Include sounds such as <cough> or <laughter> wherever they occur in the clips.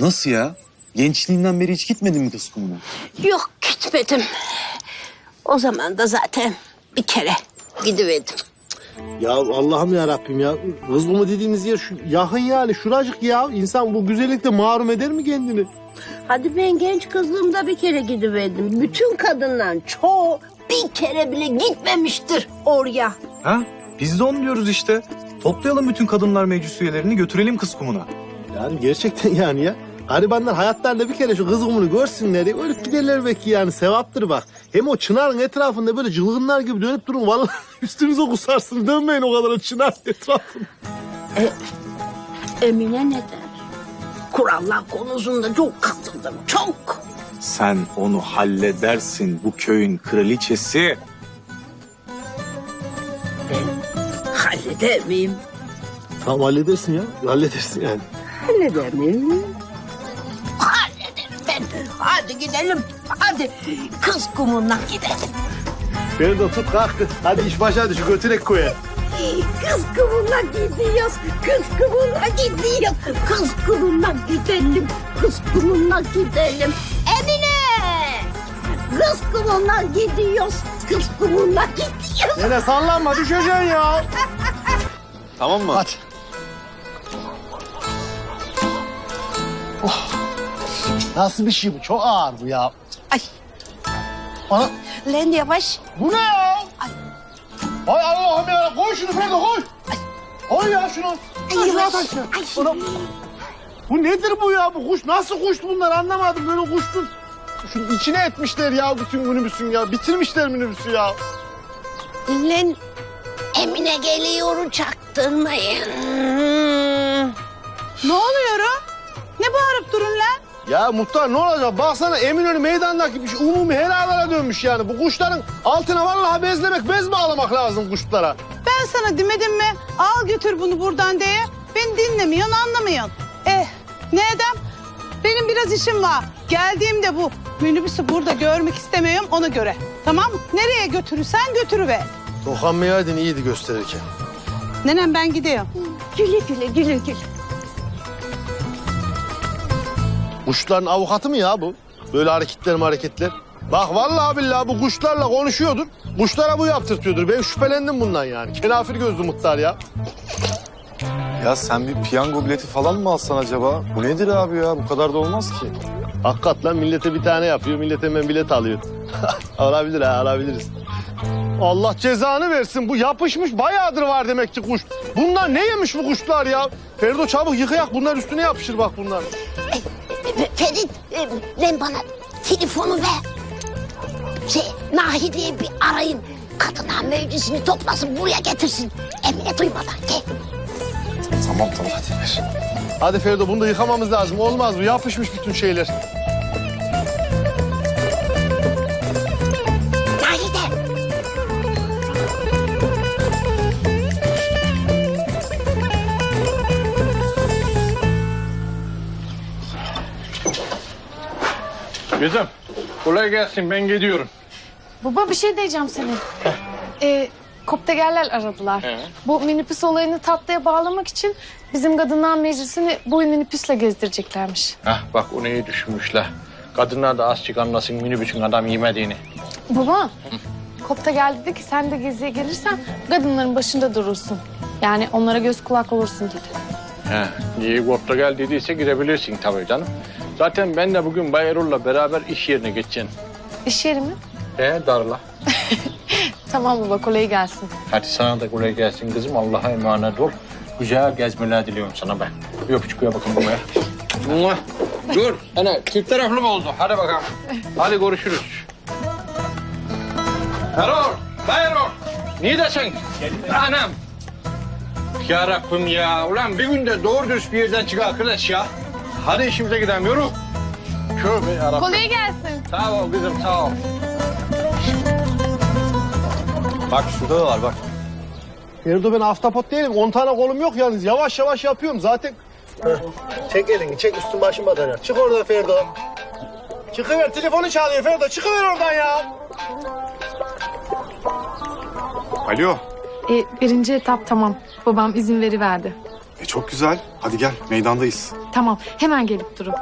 Nasıl ya? Gençliğinden beri hiç gitmedin mi kız kumuna? Yok gitmedim. O zaman da zaten bir kere gidiverdim. Ya Allah'ım ya Rabbim ya. Kız bunu dediğiniz yer şu yakın yani şuracık ya. İnsan bu güzellikte mahrum eder mi kendini? Hadi ben genç kızlığımda bir kere gidiverdim. Bütün kadınlar çoğu bir kere bile gitmemiştir oraya. Ha? Biz de onu diyoruz işte. Toplayalım bütün kadınlar meclis üyelerini götürelim kız kumuna. Yani gerçekten <laughs> yani ya. Garibanlar hayatlarında bir kere şu kız kumunu görsünler diye ölüp giderler belki yani sevaptır bak. Hem o çınarın etrafında böyle cılgınlar gibi dönüp durun. Vallahi <laughs> üstünüze kusarsınız dönmeyin o kadar o çınar etrafında. Emine ne der? Kurallar konusunda çok katıldım, çok. Sen onu halledersin bu köyün kraliçesi. Halleder miyim? Tamam halledersin ya. Halledersin yani. Halleder miyim? Hallederim ben. Hadi gidelim. Hadi kız kumundan gidelim. Beni de tut kalk. Hadi iş başa hadi şu götürek koya. Kız kılığına gidiyoruz. Kız kılığına gidiyoruz. Kız kılığına gidelim. Kız kılığına gidelim. Emine! Kız kılığına gidiyoruz. Kız kılığına gidiyoruz. Nene sallanma düşeceksin ya. <laughs> Tamam mı? Hadi. Nasıl bir şey bu? Çok ağır bu ya. Ay. Bana Lan yavaş. bu ne ya? Ay Allah'ım ya koy şunu Ferdo koy. Koy ya şunu. Ay yavaş. Ay. Ulan, Bu nedir bu ya? Bu kuş nasıl kuştu bunlar anlamadım. Böyle kuştun. Şunun içine etmişler ya bütün minibüsün ya. Bitirmişler minibüsü ya. Lan Emine geliyor çaktırmayın. Ne oluyor Ya muhtar ne olacak? Baksana Eminönü meydandaki bir şey, umumi helalara dönmüş yani. Bu kuşların altına vallahi bezlemek, bez bağlamak lazım kuşlara. Ben sana demedim mi? Al götür bunu buradan diye. Beni dinlemiyorsun, anlamıyorsun. Eh, ne edem? Benim biraz işim var. Geldiğimde bu minibüsü burada görmek istemiyorum ona göre. Tamam mı? Nereye götürürsen götürüver. Dokanmayaydın iyiydi gösterirken. Nenem ben gidiyorum. Güle güle güle güle. Kuşların avukatı mı ya bu? Böyle hareketler mi hareketler? Bak vallahi billahi bu kuşlarla konuşuyordur. Kuşlara bu yaptırtıyordur. Ben şüphelendim bundan yani. Kenafir gözlü muhtar ya. Ya sen bir piyango bileti falan mı alsan acaba? Bu nedir abi ya? Bu kadar da olmaz ki. Hakikat lan millete bir tane yapıyor. Millet hemen bilet alıyor. <laughs> alabilir ha alabiliriz. Allah cezanı versin. Bu yapışmış bayağıdır var demek ki kuş. Bunlar ne yemiş bu kuşlar ya? Ferdo çabuk yıkayak. Bunlar üstüne yapışır bak bunlar. Ferit, e, lan bana telefonu ver. Şey, Nahide'yi bir arayın. Kadınlar meclisini toplasın, buraya getirsin. Emine duymadan gel. Tamam tamam hadi. Hadi Ferdo bunu da yıkamamız lazım. Olmaz bu. Yapışmış bütün şeyler. Kızım kolay gelsin ben gidiyorum. Baba bir şey diyeceğim senin. Ee, koptegerler aradılar. He. Bu minibüs olayını tatlıya bağlamak için bizim kadınlar meclisini bu minibüsle gezdireceklermiş. Hah bak onu iyi düşünmüşler. Kadınlar da azıcık anlasın minibüsün adam yemediğini. Baba, kopteger dedi ki sen de geziye gelirsen kadınların başında durursun. Yani onlara göz kulak olursun dedi. He, iyi kopta gel dediyse girebilirsin tabii canım. Zaten ben de bugün Bay Erol'la beraber iş yerine geçeceğim. İş yeri mi? He darla. <laughs> Tamam baba kolay gelsin. Hadi sana da kolay gelsin kızım. Allah'a emanet ol. Güzel gezmeler diliyorum sana ben. Bir öpücük ver bakın buraya. Mua. Dur. Ana çift taraflı mı oldu? Hadi bakalım. Hadi görüşürüz. Erol. Bay Erol. Neredesin? Anam. Ya Rabbim ya. Ulan bir günde doğru düz bir yerden çık arkadaş ya. Hadi işimize gidelim yürü. Tövbe yarabbim. Kolay gelsin. Sağ ol kızım sağ ol. Bak şurada da var bak. Ferdo ben aftapot değilim. 10 tane kolum yok yalnız. Yavaş yavaş yapıyorum zaten. Çek elini çek üstün başın batar. Çık oradan Ferdo. Çıkıver telefonu çalıyor Ferdo. Çıkıver oradan ya. Alo. Ee, birinci etap tamam. Babam izin veriverdi. E çok güzel. Hadi gel meydandayız. Tamam hemen gelip durun.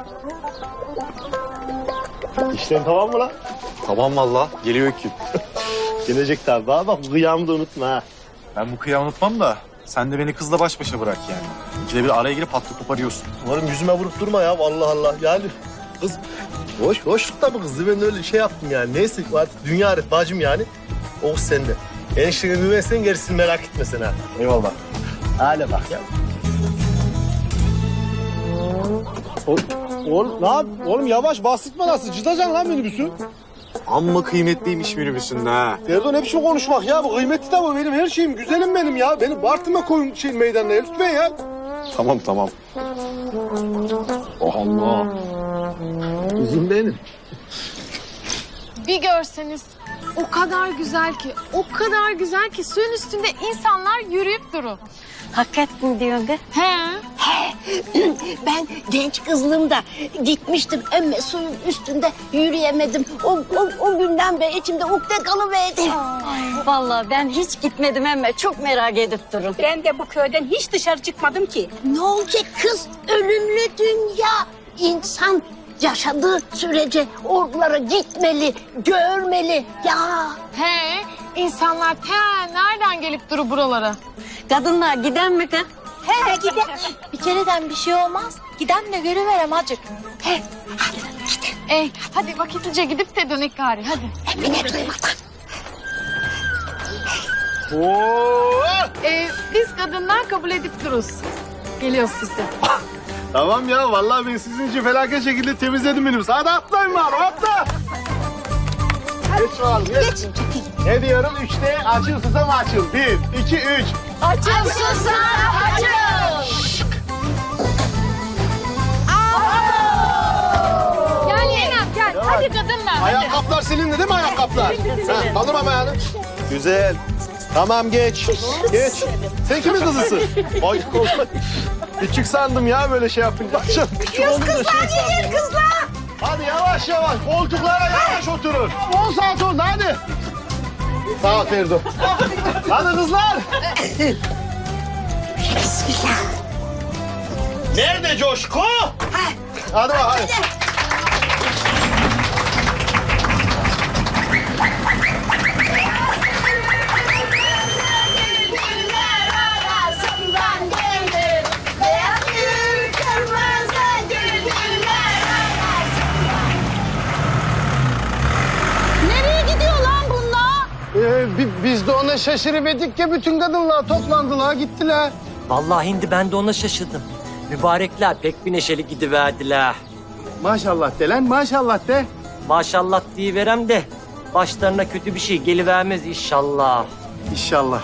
İşlerin tamam mı lan? Tamam valla. Geliyor ekip. <laughs> Gelecek tabii. Bana bak bu kıyamı da unutma ha. Ben bu kıyamı unutmam da sen de beni kızla baş başa bırak yani. İkide bir araya girip hatlı koparıyorsun. Umarım yüzüme vurup durma ya. Allah Allah. Yani kız hoş hoşlukta bu kızdı. Ben öyle şey yaptım yani. Neyse artık dünya arif bacım yani. O kız sende. Eniştene güvensen gerisini merak etme sen ha. Eyvallah. Hale bak ya. Oğlum, oğlum ne yap? Oğlum yavaş bastırma nasıl? Cıtacaksın lan minibüsü. Amma kıymetliymiş minibüsünde ha. Ferdo ne biçim konuşmak ya? Bu kıymetli de bu benim her şeyim. Güzelim benim ya. Beni Bartın'a koyun şey meydanına lütfen ya. Tamam tamam. Oh Allah. Kızım benim. Bir görseniz o kadar güzel ki, o kadar güzel ki suyun üstünde insanlar yürüyüp durur. Hakikaten diyorsun be. He. <clears throat> Ben genç kızlığımda gitmiştim emme suyun üstünde yürüyemedim. O, o, o günden beri içimde ukde kalıverdi. Vallahi ben hiç gitmedim ama çok merak edip durun. Ben de bu köyden hiç dışarı çıkmadım ki. Ne olacak kız? Ölümlü dünya. İnsan yaşadığı sürece oralara gitmeli, görmeli. Ya He. İnsanlar te nereden gelip durur buralara? Kadınlar giden mi kız? He gidelim. Bir kereden bir şey olmaz. Giden de görüverem acık. Eh hadi vakitlice gidip de dönek gari hadi. Emine duymadan. Oo! Ee, biz kadınlar kabul edip dururuz. Geliyoruz biz de. <laughs> Tamam ya vallahi ben sizin için felaket şekilde temizledim minibüsü. Hadi atlayın bari atla. Geç bakalım geç. Ne diyoruz? Üçte açıl susam açıl. Bir, iki, üç. Açıl susam açıl. Gel Yenem gel. Hadi kadınlar. Ayakkabılar silindi değil mi ayakkabılar? Kaldır ama ayağını. Güzel. Tamam geç. Geç. Sen kimin kızısın? <laughs> Ay kolay. Küçük sandım ya böyle şey yapınca. Küçük olunca şey sandım. kızlar. Hadi yavaş yavaş. Koltuklara yavaş oturun. 10 saat oldu hadi. Sağ ol Ferdo. hadi kızlar. Nerede coşku? Hadi bak hadi. Ona şaşırıverdik ya bütün kadınlar toplandılar gittiler. Vallahi hindi ben de ona şaşırdım. Mübarekler pek bir neşeli gidiverdiler. Maşallah de lan maşallah de. Maşallah diyiverem de başlarına kötü bir şey gelivermez inşallah. İnşallah.